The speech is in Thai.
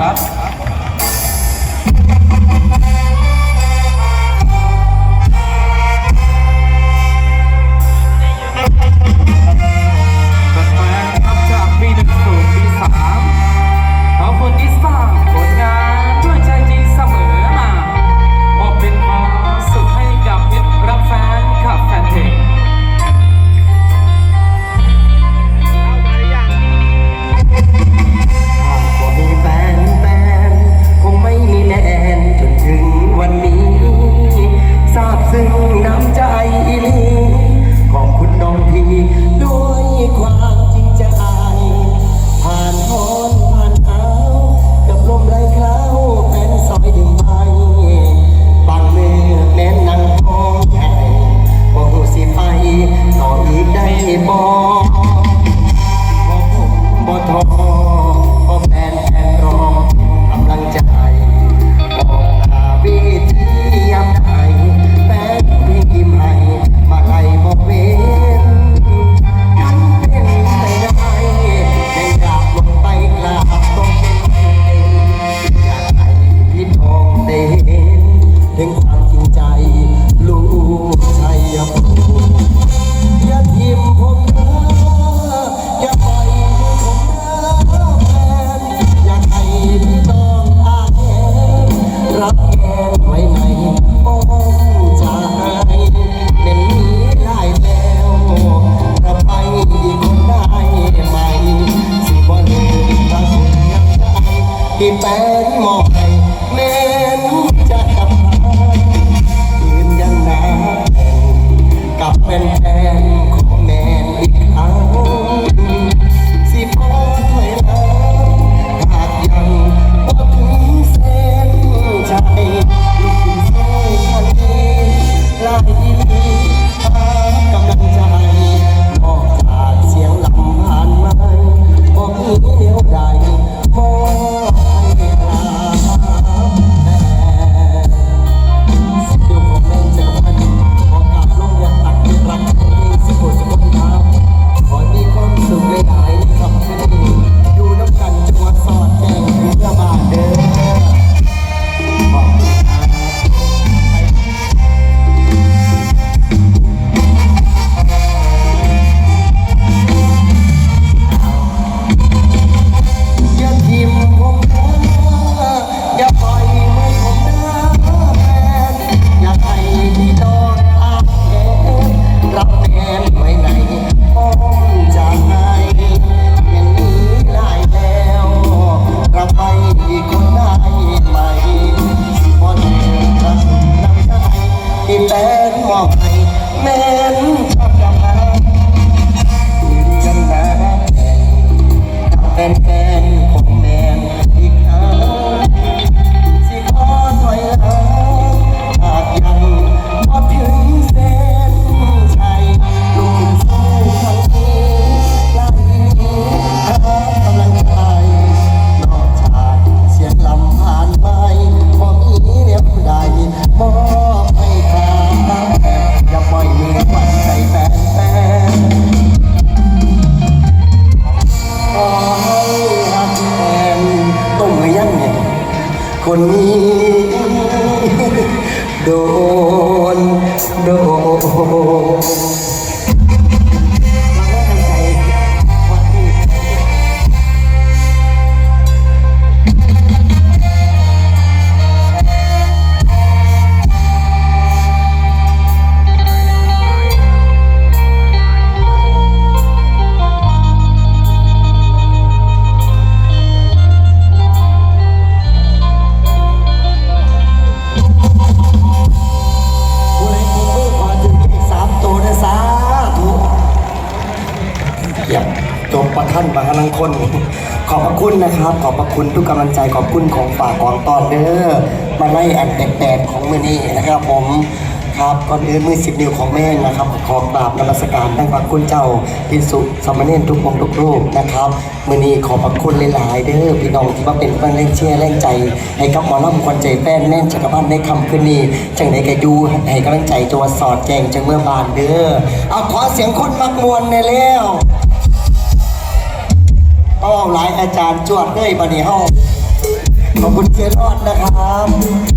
ครับ Oh. มีโอกาส conmigo. คุณนะครับ ขอบพระคุณทุกกำลังใจขอบคุณของฝากของตอนเด้อมาไล่อันแปดๆของมือนี้นะครับผมครับก่อนเอื่นมือสิบนิ้วของแม่นะครับ ขอกราบนมัสการตั้งพระคุณเจ้าพิสุสมณเณรทุกองทุกรูปนะครับมือนี้ขอบพระคุณหลายๆเด้อพี่น้องที่มาเป็นเพื่อนเล่นเชียร์เล่นใจ ให้กับหมอลำคนใจแป้นแน่นจักรพันธ์ในคำคืนนี้จังใดแกดูให้กำลังใจจัวสอดแจงจังเมื่อบานเด้อเอาขอเสียงคนมักมวลในแล้ว เอาหลายอาจารย์จวดเลยบัดนี้เฮาขอบคุณเจรอดนะครับ